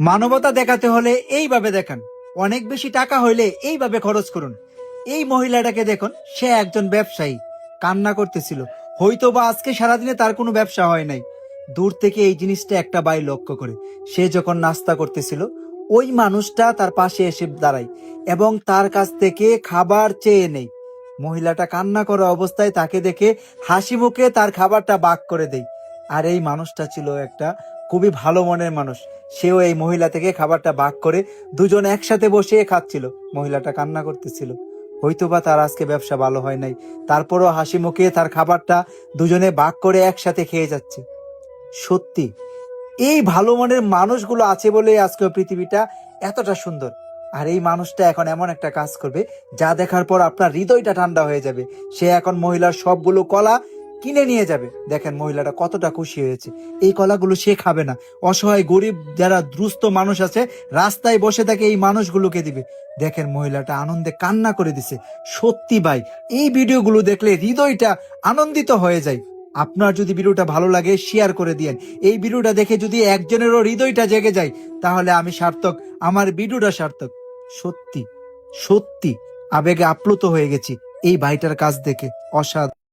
মানবতা দেখাতে হলে এইভাবে দেখান। অনেক বেশি টাকা হইলে এইভাবে খরচ করুন। এই মহিলাটাকে দেখুন, সে একজন ব্যবসায়ী। কান্না করতেছিল। হয়তো বা আজকে সারাদিনে তার কোনো ব্যবসা হয় নাই। দূর থেকে এই জিনিসটা একটা বাই লক্ষ্য করে। সে যখন নাস্তা করতেছিল, ওই মানুষটা তার পাশে এসে দাঁড়ায় এবং তার কাছ থেকে খাবার চেয়ে নেই মহিলাটা কান্না করা অবস্থায় তাকে দেখে হাসি মুখে তার খাবারটা বাক করে দেয়। আর এই মানুষটা ছিল একটা খুবই ভালো মনের মানুষ। সেও এই মহিলা থেকে খাবারটা বাক করে দুজন একসাথে বসে খাচ্ছিল। মহিলাটা কান্না করতেছিল। হয়তোবা তার আজকে ব্যবসা ভালো হয় নাই। তারপরও হাসি মুখে তার খাবারটা দুজনে বাক করে একসাথে খেয়ে যাচ্ছে। সত্যি, এই ভালো মনের মানুষগুলো আছে বলে আজকে পৃথিবীটা এতটা সুন্দর। আর এই মানুষটা এখন এমন একটা কাজ করবে, যা দেখার পর আপনার হৃদয়টা ঠান্ডা হয়ে যাবে। সে এখন মহিলার সবগুলো কলা কিনে নিয়ে যাবে। দেখেন মহিলাটা কতটা খুশি হয়েছে। এই কলাগুলো সে খাবে না। অসহায় গরিব যারা দ্রুস্ত মানুষ আছে, রাস্তায় বসে থাকে এই মানুষগুলোকে দিবে। দেখেন মহিলাটা আনন্দে কান্না করে দিছে। সত্যি ভাই, এই ভিডিওগুলো দেখলে হৃদয়টা আনন্দিত হয়ে যায়। আপনার যদি ভিডিওটা ভালো লাগে শেয়ার করে দিয়েন। এই ভিডিওটা দেখে যদি একজনেরও হৃদয়টা জেগে যায়, তাহলে আমি সার্থক, আমার ভিডিওটা সার্থক। সত্যি সত্যি, আবেগে আপ্লুত হয়ে গেছি। এই ভাইটার কাজ দেখে অসাধ